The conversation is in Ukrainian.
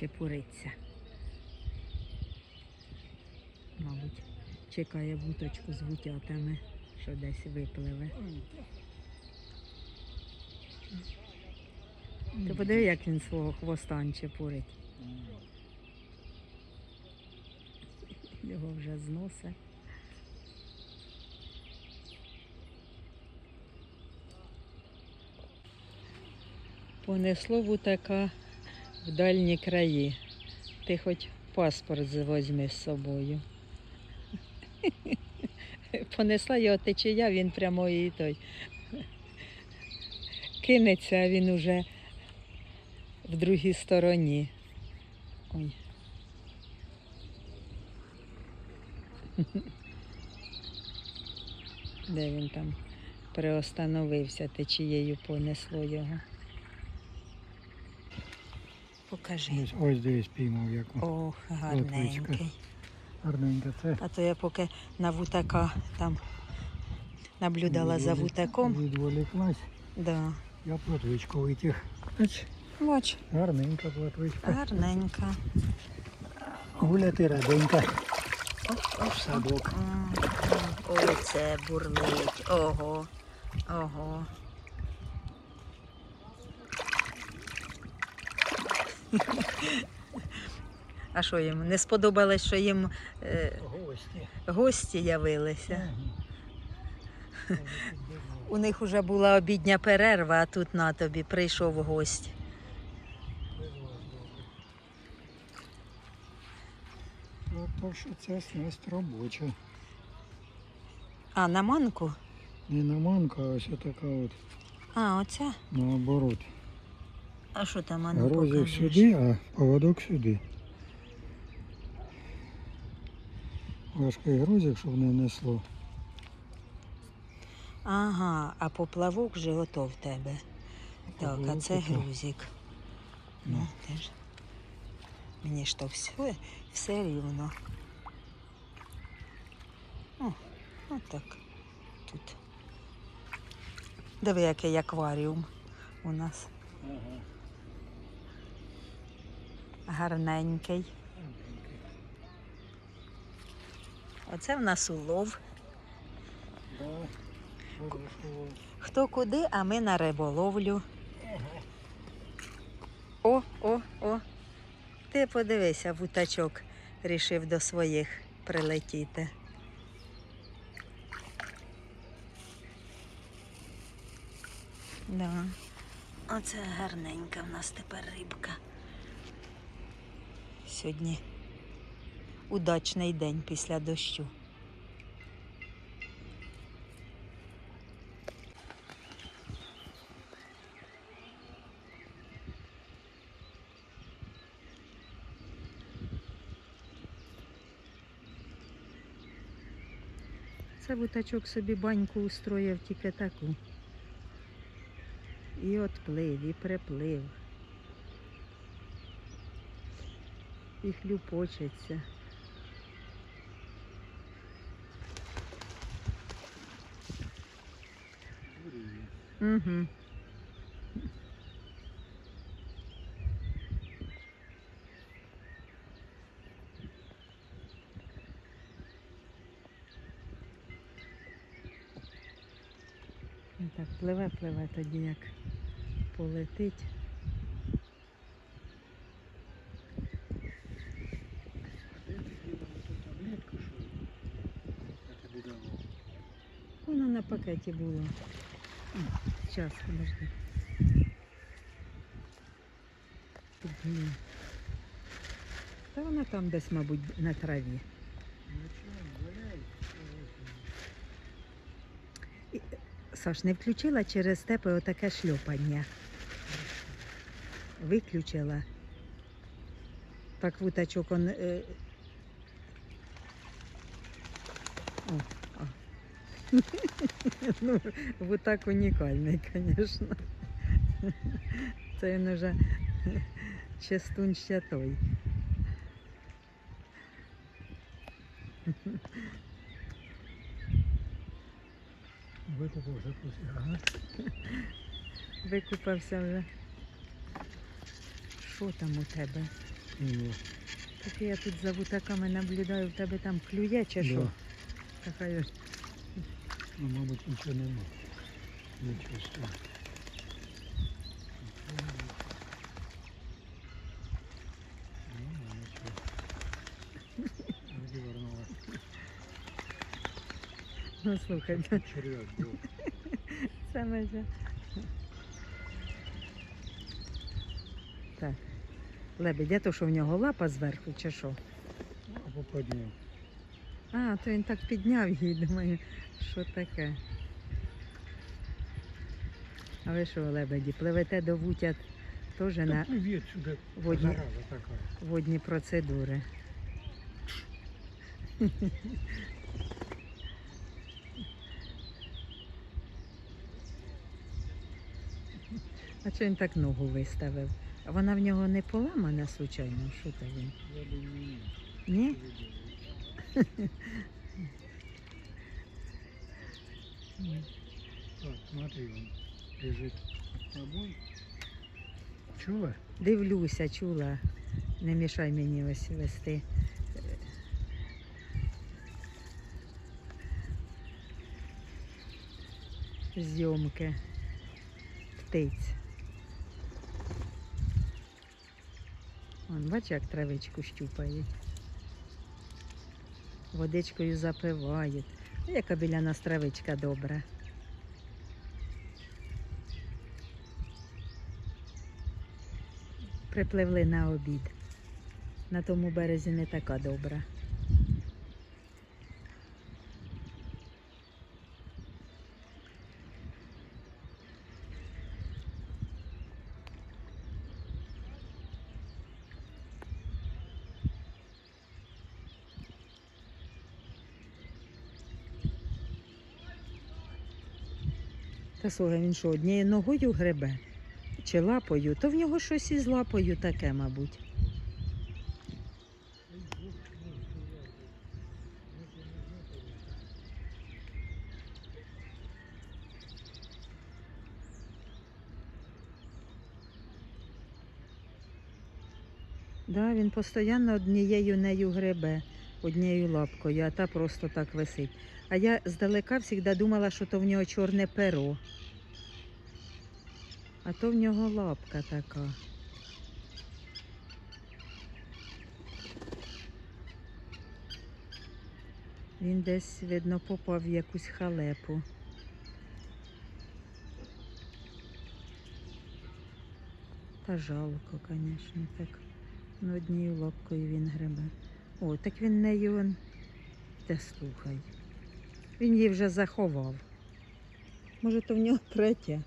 чепуриться. Мабуть, чекає вуточку з вутятами, що десь випливе. Ти подиви, як він свого хвоста чепурить. Його вже зносить. Понесло вутака в дальні краї. Ти хоч паспорт возьми з собою. Понесла його течія, він прямо і той. Кинеться, а він уже в другій стороні. Ой. Де він там приостановився, течією понесло його. Покажи. Ось, ось дивись піймав яку. Ох, гарненький. Гарненька це. А то я поки на вутака там наблюдала за вутаком. Відволіклась, Да. я платвичку витяг. Бач, Бач, Гарненька платвичка. гарненька. Гуляти раденька. В садок. Ой, це бурлить. Ого. Ого. А що їм? Не сподобалось, що їм е, Гості. гості явилися. У них вже була обідня перерва, а тут на тобі прийшов гость. От так що це снасть робоча. А, на манку? Не на манка, а ось така от А, оця? наоборот. А що там, а ну Грозик покажи. сюди, а поводок сюди. Важкий грузик, щоб не несло. Ага, а поплавок вже готов в тебе. Так, а це грузик. Ну, теж. Мені ж то все, все рівно. О, отак. Тут. Диви, який акваріум у нас. Гарненький. Оце в нас улов. Хто куди, а ми на риболовлю. О, о, о. Ти подивися, вутачок рішив до своїх прилетіти. Да. Оце гарненька в нас тепер рибка. Сьогодні удачний день після дощу. Це вутачок собі баньку устроїв тільки таку. І отплив, і приплив. І хлюпочеться. Угу. Так пливе, пливе тоді, як полетить. Пакеті було. Зараз, подожди. Та вона там десь, мабуть, на траві. Саш, не включила через тебе отаке шльопання. Виключила. Так вутачок он. Е... О, ну, вутак унікальний, звісно. Це він уже чистун ще той. Викупав вже. Ага. Викупався вже. Що там у тебе? Ні. Так я тут за вутаками наблюдаю, в тебе там клює чи що? Да. Така. Ну, мабуть, нічого нема. Нічого. Вроді. Ну слухай, Це черв'як був. саме же. Так. Лебедь, а то що в нього лапа зверху чи що? Або підняв. А, то він так підняв її, думаю, що таке. А ви що, лебеді, пливете до вутя теж на сюди. водні, Зараза така. водні процедури. А чого він так ногу виставив? Вона в нього не поламана, случайно? Що то він? Я думаю, Ні? ні. Так, смотри, он лежит под тобой. Чула? Дивлюся, чула. Не мішай мені ось вести. Зйомки птиць. Вон, бач, як травичку щупають. Водичкою запивають. Ну, Яка біля нас травичка добра. Припливли на обід. На тому березі не така добра. Та слухай, він що, однією ногою гребе? Чи лапою? То в нього щось із лапою таке, мабуть. Да, він постійно однією нею гребе, однією лапкою, а та просто так висить. А я здалека завжди думала, що то в нього чорне перо. А то в нього лапка така. Він десь, видно, попав в якусь халепу. Та жалко, звісно, так. Ну, однією лапкою він гребе. О, так він нею. Та слухай. Він її вже заховав. Може, то в нього третє.